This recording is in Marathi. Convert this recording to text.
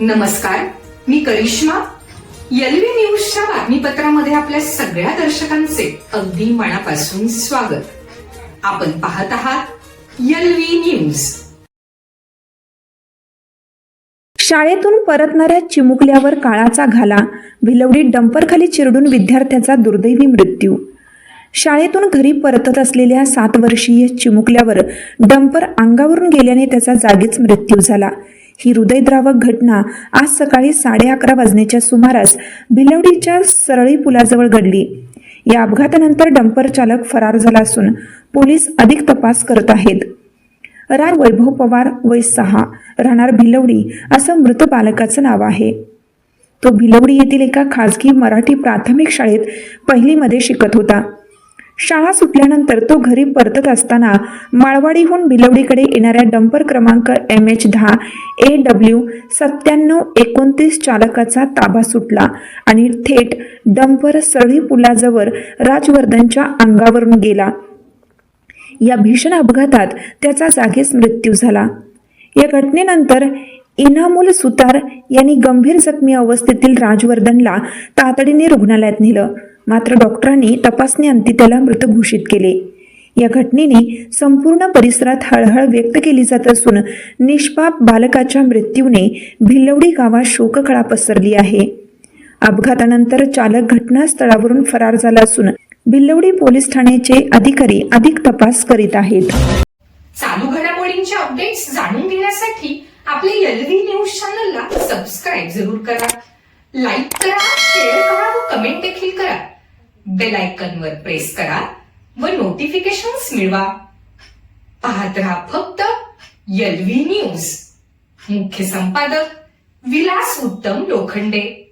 नमस्कार मी करिश्मा. यलवी न्यूजच्या बातमीपत्रामध्ये आपल्या सगळ्या दर्शकांचे अगदी मनापासून स्वागत. आपण पाहत आहात यलवी न्यूज. शाळेतून परतणाऱ्या चिमुकल्यावर काळाचा घाला भिलवडी डंपरखाली चिरडून विद्यार्थ्याचा दुर्दैवी मृत्यू. शाळेतून घरी परतत असलेल्या सात वर्षीय चिमुकल्यावर डंपर अंगावरून गेल्याने त्याचा जागीच मृत्यू झाला. ही हृदयद्रावक घटना आज सकाळी साडे अकरा वाजण्याच्या सुमारास भिलवडीच्या सरळी पुलाजवळ घडली. या अपघातानंतर डंपर चालक फरार झाला असून पोलीस अधिक तपास करत आहेत. रार वैभव पवार वय सहा राहणार भिलवडी असं मृत बालकाचं नाव आहे. तो भिलवडी येथील एका खाजगी मराठी प्राथमिक शाळेत पहिलीमध्ये शिकत होता. शाळा सुटल्यानंतर तो घरी परतत असताना माळवाडीहून भिलवडीकडे येणाऱ्या डंपर क्रमांक एम एच दहा ए डब्ल्यू सत्त्याण्णव एकोणतीस चालकाचा ताबा सुटला आणि थेट डंपर सरळी पुलाजवळ राजवर्धनच्या अंगावरून गेला. या भीषण अपघातात त्याचा जागीच मृत्यू झाला. या घटनेनंतर इनामुल सुतार यांनी गंभीर जखमी अवस्थेतील राजवर्धनला तातडीने रुग्णालयात नेलं. मात्र डॉक्टरांनी तपासणीअंती त्याला मृत घोषित केले. या घटनेने संपूर्ण परिसरात हळहळ व्यक्त केली जात असून निष्पाप बालकाच्या मृत्यूने भिलवडी गावात शोककळा पसरली आहे. अपघातानंतर चालक घटनास्थळावरून फरार झाला असून भिल्लवडी पोलीस ठाण्याचे अधिकारी अधिक तपास करीत आहेत. चालू घडामोडींचे अपडेट्स जाणून घेण्यासाठी आपले एलव्ही न्यूज चॅनलला सबस्क्राईब जरूर करा. लाईक करा शेअर करा व कमेंट देखील करा. बेल आयकॉनवर प्रेस करा व नोटिफिकेशन्स मिळवा. पाहत रहा फक्त एलव्ही न्यूज मुख्य संपादक विलास उत्तम लोखंडे.